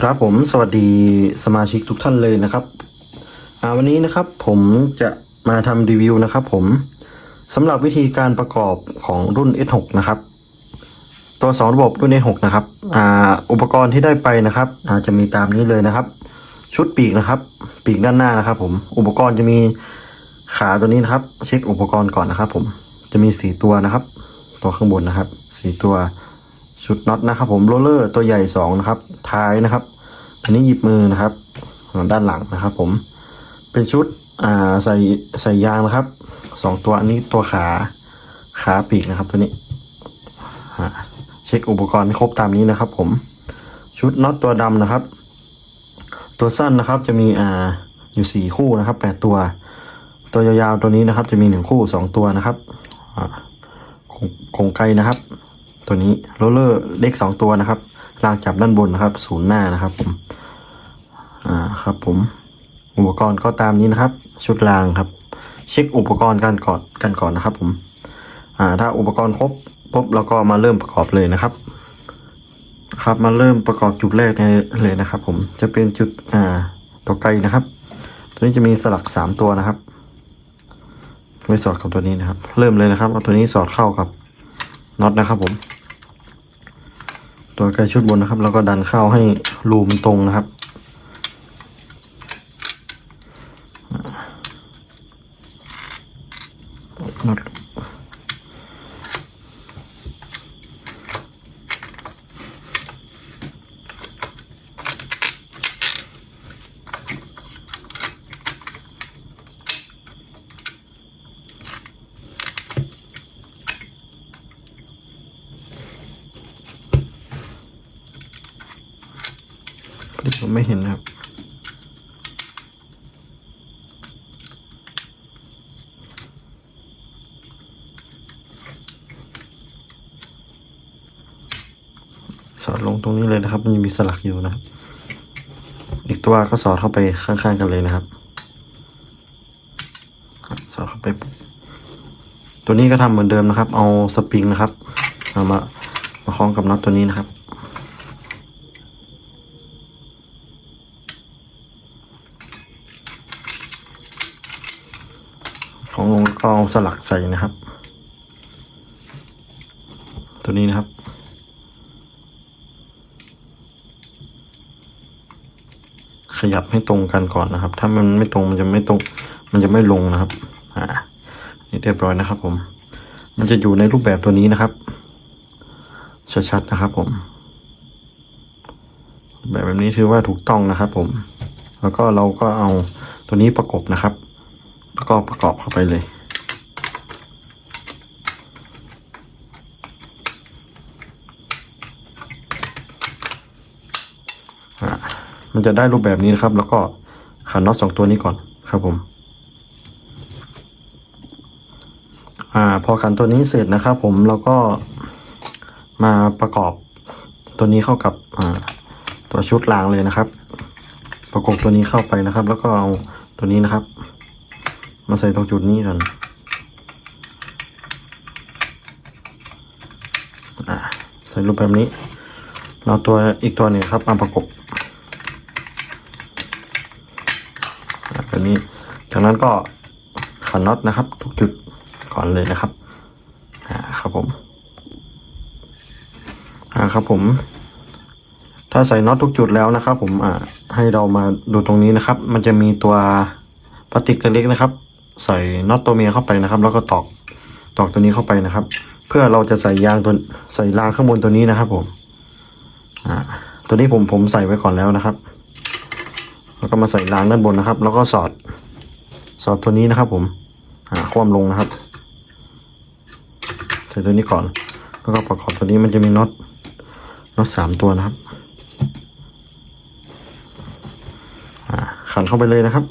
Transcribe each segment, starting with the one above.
ครับผมสวัสดีสมาชิกทุกท่านเลยนะครับวันนี้นะครับผมจะมาทำรีวิวนะครับผมสำหรับวิธีการประกอบของรุ่น S6 นะครับ ตัวสองระบบรุ่น S6 นะครับออุปกรณ์ที่ได้ไปนะครับอาจะมีตามนี้เลยนะครับ ชุดปีกนะครับ ปีกด้านหน้านะครับ ผมอุปกรณ์จะมีขาตัวนี้นะครับ เช็คอุปกรณ์ก่อนนะครับ ผมจะมีสีตัวนะครับ ตัวข้างบนนะครับสีตัว ชุดน็อตนะครับ ผมโรเลอร์ตัวใหญ่สองนะครับท้ายนะครับ อันนี้หยิบมือนะครับ ด้านหลังนะครับ ผมเป็นชุดอ่าใส่ใส่ยางนะครับสองตัวอันนี้ตัวขาขาปีกนะครับ ตัวนี้เช็คอุปกรณ์ให้ครบตามนี้นะครับ ผมชุดน็อตตัวดำนะครับ ตัวสั้นนะครับจะมีอ่าอยู่สี่คู่นะครับแปดตัว ตัวยาวๆตัวนี้นะครับ จะมีหนึ่งคู่สองตัวนะครับอ่าคงงไกลนะครับ ตัวนี้โรลเลอร์เล็กสองตัวนะครับรางจับด้านบนนะครับศูนย์หน้านะครับผมอ่าครับผมอุปกรณ์ก็ตามนี้นะครับ ชุดรางครับ เช็คอุปกรณ์กันก่อนกันก่อนนะครับผมอ่าถ้าอุปกรณ์ครบปุ๊บเราก็มาเริ่มประกอบเลยนะครับ ครับมาเริ่มประกอบจุดแรกเลยนะครับ ผมจะเป็นจุดอ่าตัวไกลนะครับ ตัวนี้จะมีสลักสามตัวนะครับไว้สอดกับตัวนี้นะครับ เริ่มเลยนะครับเอาตัวนี้สอดเข้ากับน็อตนะครับผม ตัวไกลชุดบนนะครับ แล้วก็ดันเข้าให้รูมนตรงนะครับน็ อตผมไม่เห็นนะครับ สอดลงตรงนี้เลยนะครับ มันยังมีสลักอยู่นะครับ อีกตัวก็สอดเข้าไปข้างๆกันเลยนะครับ สอดเข้าไป ตัวนี้ก็ทำเหมือนเดิมนะครับ เอาสปริงนะครับเอามามาคล้องกับน็อตตัวนี้นะครับ ของลง ก็เอาสลักใส่นะครับ ตัวนี้นะครับ ขยับให้ตรงกันก่อนนะครับ ถ้ามันไม่ตรงมันจะไม่ตรง มันจะไม่ลงนะครับอ่านี่เรียบร้อยนะครับ ผม มันจะอยู่ในรูปแบบตัวนี้นะครับชัดๆนะครับ ผม แบบแบบนี้ถือว่าถูกต้องนะครับ ผม แล้วก็เราก็เอาตัวนี้ประกบนะครับแล้วก็ประกอบเข้าไปเลย มันจะได้รูปแบบนี้นะครับ แล้วก็ขันน็อตสองตัวนี้ก่อนครับผมอ่าพอขันตัวนี้เสร็จนะครับ ผมเราก็มาประกอบตัวนี้เข้ากับอ่าตัวชุดรางเลยนะครับ ประกบตัวนี้เข้าไปนะครับ แล้วก็เอาตัวนี้นะครับ มาใส่ตรงจุดนี้กันอ่าใส่รูปแบบนี้ เราตัวอีกตัวหนึ่งครับมาประกบอ่าแบบนี้ จากนั้นก็ขันน็อตนะครับ ทุกจุดก่อนเลยนะครับอ่าครับผมอ่าครับผม ถ้าใส่น็อตทุกจุดแล้วนะครับ ผมอ่าให้เรามาดูตรงนี้นะครับ มันจะมีตัวพลาสติกเล็กๆนะครับ ใส่น็อตตัวเมียเข้าไปนะครับ แล้วก็ตอกตอกตัวนี้เข้าไปนะครับ เพื่อเราจะใส่ยางตัวใส่รางข้างบนตัวนี้นะครับผม อ่าตัวนี้ผมผมใส่ไว้ก่อนแล้วนะครับ แล้วก็มาใส่รางด้านบนนะครับ แล้วก็สอดสอดตัวนี้นะครับ ผมอ่าคว่ำลงนะครับ ใส่ตัวนี้ก่อน แล้วก็ประกอบตัวนี้มันจะมีน็อตน็อตสามตัวนะครับขันเข้าไปเลยนะครับ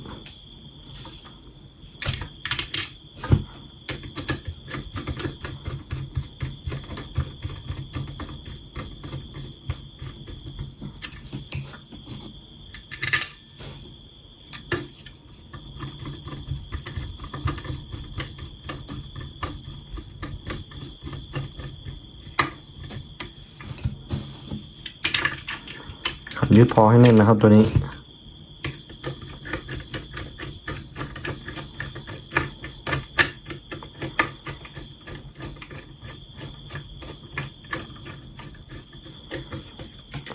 ยึดพอให้แน่นนะครับตัวนี้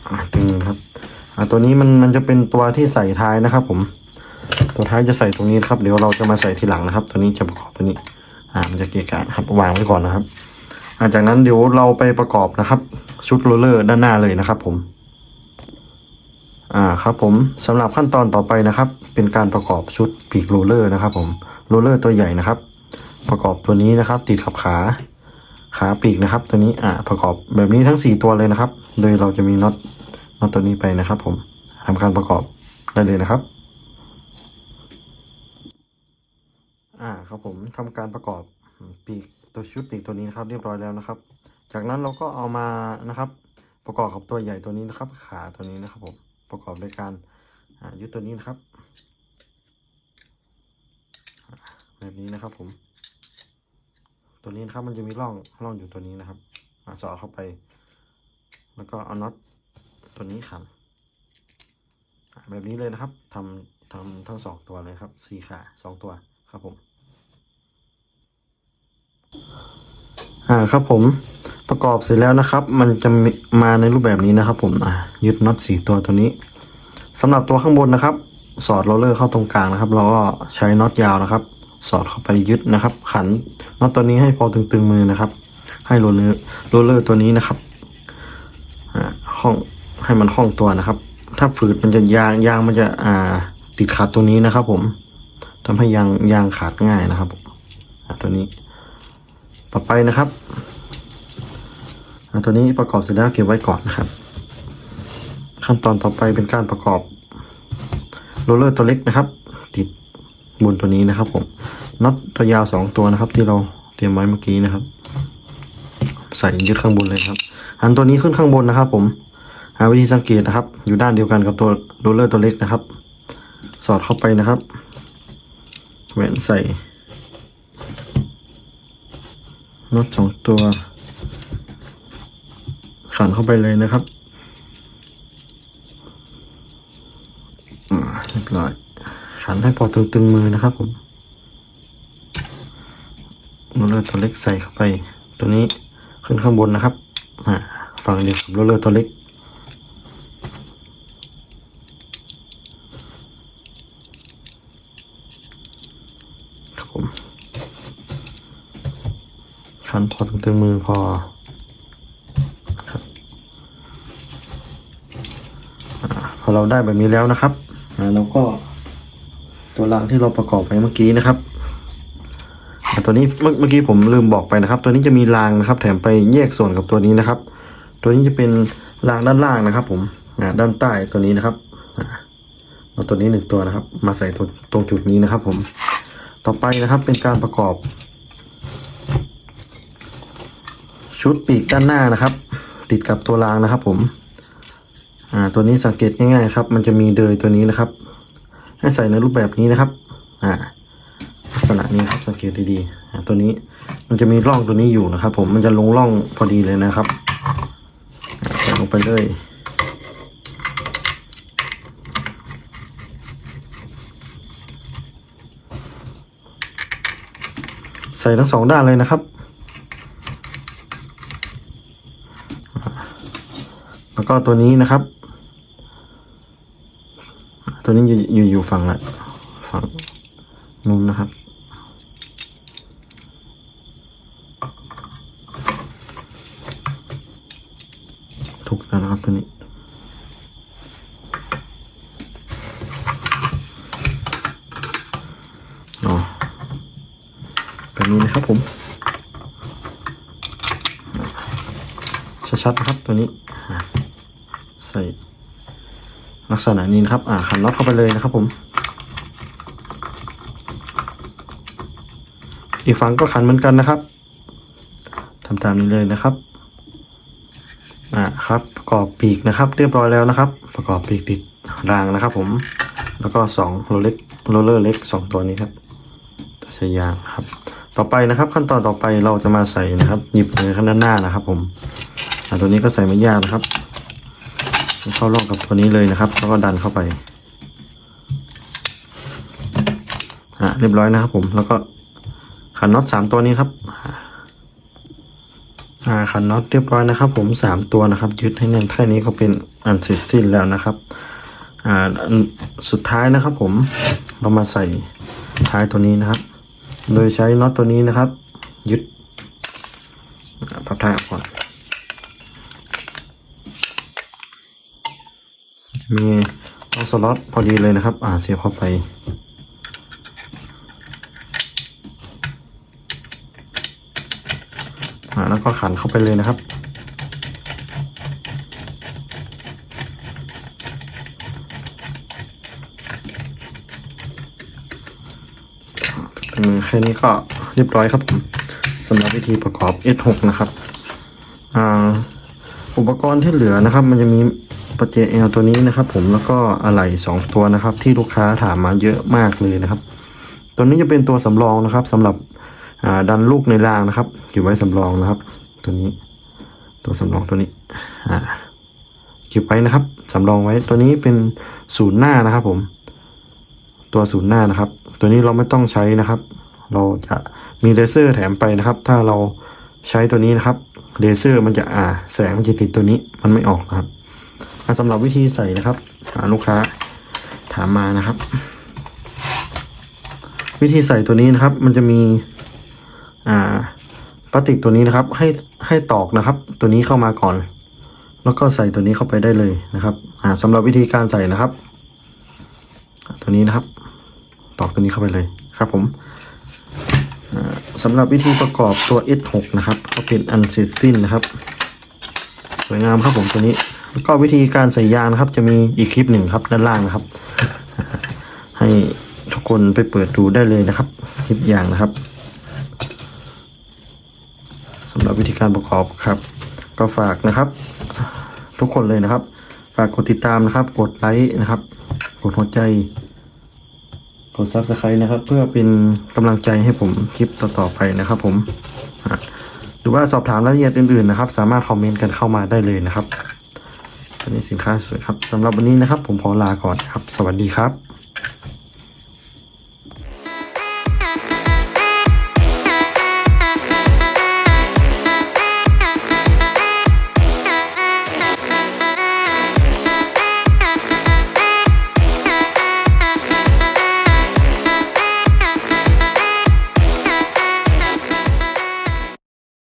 อ่าตึงครับอ่าตัวนี้มันมันจะเป็นตัวที่ใส่ท้ายนะครับ ผม ตัวท้ายจะใส่ตรงนี้ครับเดี๋ยวเราจะมาใส่ทีหลังนะครับ ตัวนี้จะประกอบตัวนี้ อ่ามันจะเกะกะครับวางไว้ก่อนนะครับจากนั้นเดี๋ยวเราไปประกอบนะครับ ชุดโรลเลอร์ด้านหน้าเลยนะครับผม อ่าครับผมสำหรับขั้นตอนต่อไปนะครับ เป็นการประกอบชุดปีกโรเลอร์นะครับผมโรเลอร์ตัวใหญ่นะครับ ประกอบตัวนี้นะครับ ติดกับขาขาปีกนะครับ ตัวนี้อ่าประกอบแบบนี้ทั้ง 4 ตัวเลยนะครับ โดยเราจะมีน็อตน็อตตัวนี้ไปนะครับ ผมทำการประกอบได้เลยนะครับอ่าครับผมทำการประกอบปีกตัวชุดปีกตัวนี้นะครับ เรียบร้อยแล้วนะครับ จากนั้นเราก็เอามานะครับ ประกอบกับตัวใหญ่ตัวนี้นะครับ ขาตัวนี้นะครับผม ประกอบด้วยการยึดตัวนี้นะครับ แบบนี้นะครับผม ตัวนี้นะครับมันจะมีร่องร่องอยู่ตัวนี้นะครับสอดเข้าไป แล้วก็เอาน็อตตัวนี้ขันแบบนี้เลยนะครับทำทำทั้งสองตัวเลยครับสี่ขาสองตัวครับผม อ่าครับผม ประกอบเสร็จแล้วนะครับ มันจะมาในรูปแบบนี้นะครับ ผมอ่ายึดน็อตสี่ตัวตัวนี้สำหรับตัวข้างบนนะครับ สอดโรลเลอร์เข้าตรงกลางนะครับ เราก็ใช้น็อตยาวนะครับ สอดเข้าไปยึดนะครับ ขันน็อตตัวนี้ให้พอตึงๆมือนะครับ ให้โรลเลอร์โรลเลอร์ตัวนี้นะครับอ่าห้องให้มันคล่องตัวนะครับ ถ้าฝืดมันจะยางยางมันจะอ่าติดขัดตัวนี้นะครับ ผมทำให้ยางยางขาดง่ายนะครับตัวนี้ ต่อไปนะครับ ตัวนี้ประกอบเสร็จแล้วเก็บไว้ก่อนนะครับ ขั้นตอนต่อไปเป็นการประกอบโรลเลอร์ตัวเล็กนะครับ ติดบนตัวนี้นะครับผมน็อตตัวยาวสองตัวนะครับ ที่เราเตรียมไว้เมื่อกี้นะครับ ใส่ยึดข้างบนเลยครับหันตัวนี้ขึ้นข้างบนนะครับ ผมหาวิธีสังเกตนะครับ อยู่ด้านเดียวกันกับตัวโรลเลอร์ตัวเล็กนะครับ สอดเข้าไปนะครับแหวนใส่น็อตสองตัว ขันเข้าไปเลยนะครับ อ่าเรียบร้อยขันให้พอตึงๆมือนะครับผมโรลเลอร์ตัวเล็กใส่เข้าไป ตัวนี้ขึ้นข้างบนนะครับ อ่าฝั่งเดียวกับโรลเลอร์ตัวเล็กครับผมขันพอตึงๆมือพอครับ อาพอเราได้แบบนี้แล้วนะครับอ่าเราก็ตัวรางที่เราประกอบไปเมื่อกี้นะครับอ่าตัวนี้เมื่อเมื่อกี้ผมลืมบอกไปนะครับ ตัวนี้จะมีรางนะครับ แถมไปแยกส่วนกับตัวนี้นะครับ ตัวนี้จะเป็นรางด้านล่างนะครับ ผมอ่าด้านใต้ตัวนี้นะครับอ่าเอาตัวนี้หนึ่งตัวนะครับ มาใส่ตรงตรงจุดนี้นะครับ ผมต่อไปนะครับเป็นการประกอบ ชุดปีกด้านหน้านะครับ ติดกับตัวรางนะครับ ผม อ่าตัวนี้สังเกตง่ายๆครับ มันจะมีเดยตัวนี้นะครับ ให้ใส่ในรูปแบบนี้นะครับอ่าลักษณะนี้ครับสังเกตดีๆอ่าตัวนี้มันจะมีร่องตัวนี้อยู่นะครับ ผมมันจะลงร่องพอดีเลยนะครับใส่ลงไปเลยใส่ทั้งสองด้านเลยนะครับ แล้วก็ตัวนี้นะครับ ตัวนี้อยู่อยู่อยู่ฝั่งละฝั่งนู้นนะครับ ถูกแล้วนะครับตัวนี้อ๋อแบบนี้นะครับผม ชัดๆนะครับตัวนี้ ใส่ ลักษณะนี้นะครับ อ่าขันน็อตเข้าไปเลยนะครับผม อีกฝั่งก็ขันเหมือนกันนะครับทำตามนี้เลยนะครับอ่าครับประกอบปีกนะครับ เรียบร้อยแล้วนะครับ ประกอบปีกติดรางนะครับ ผม แล้วก็สองโรลเล็กโรลเลอร์เล็กสองตัวนี้ครับใส่ยางครับ ต่อไปนะครับ ขั้นตอนต่อไปเราจะมาใส่นะครับ หยิบในข้างด้านหน้านะครับ ผมอ่าตัวนี้ก็ใส่ไม่ยากนะครับ เข้าร่องกับตัวนี้เลยนะครับแล้วก็ดันเข้าไปอะเรียบร้อยนะครับผมแล้วก็ขันน็อตสามตัวนี้ครับอ่าขันน็อตเรียบร้อยนะครับ ผมสามตัวนะครับ ยึดให้แน่นแค่นี้ก็เป็นอันเสร็จสิ้นแล้วนะครับอ่าสุดท้ายนะครับ ผมเรามาใส่ท้ายตัวนี้นะครับ โดยใช้น็อตตัวนี้นะครับ ยึดอ่าพับท้ายออกก่อน มีเอาสล็อตพอดีเลยนะครับ อ่าเสียบเข้าไป อ่าแล้วก็ขันเข้าไปเลยนะครับอืมแค่นี้ก็เรียบร้อยครับผมสำหรับวิธีประกอบ S6 นะครับ อ่า อุปกรณ์ที่เหลือนะครับ มันจะมี ประเจเอลตัวนี้นะครับ ผมแล้วก็อะไหล่สองตัวนะครับ ที่ลูกค้าถามมาเยอะมากเลยนะครับ ตัวนี้จะเป็นตัวสำรองนะครับสำหรับดันลูกในรางนะครับเก็บไว้สำรองนะครับ ตัวนี้ ตัวสำรองตัวนี้อ่าเก็บไว้นะครับสำรองไว้ตัวนี้เป็นศูนย์หน้านะครับ ผม ตัวศูนย์หน้านะครับ ตัวนี้เราไม่ต้องใช้นะครับ เราจะมีเลเซอร์แถมไปนะครับ ถ้าเราใช้ตัวนี้นะครับเลเซอร์มันจะอ่าแสงมันจะติดตัวนี้มันไม่ออกนะครับ สำหรับวิธีใส่นะครับอ่าลูกค้าถามมานะครับ วิธีใส่ตัวนี้นะครับ มันจะมีอ่าพลาสติกตัวนี้นะครับ ให้ให้ตอกนะครับ ตัวนี้เข้ามาก่อน แล้วก็ใส่ตัวนี้เข้าไปได้เลยนะครับอ่าสำหรับวิธีการใส่นะครับ ตัวนี้นะครับ ตอกตัวนี้เข้าไปเลยครับผมอ่าสำหรับวิธีประกอบตัว S6 นะครับก็เป็นอันเสร็จสิ้นนะครับ สวยงามครับผมตัวนี้ แล้วก็วิธีการใส่ยางนะครับ จะมีอีกคลิปหนึ่งครับด้านล่างนะครับ ให้ทุกคนไปเปิดดูได้เลยนะครับคลิปยางนะครับสำหรับวิธีการประกอบครับ ก็ฝากนะครับ ทุกคนเลยนะครับ ฝากกดติดตามนะครับ กดไลค์นะครับ กดหัวใจกด subscribe นะครับ เพื่อเป็นกำลังใจให้ผมคลิปต่อๆไปนะครับผมหรือว่าสอบถามรายละเอียดอื่นๆนะครับ สามารถคอมเมนต์กันเข้ามาได้เลยนะครับ ชนิดสินค้าสวยครับสำหรับวันนี้นะครับ ผมขอลาก่อนครับ สวัสดีครับ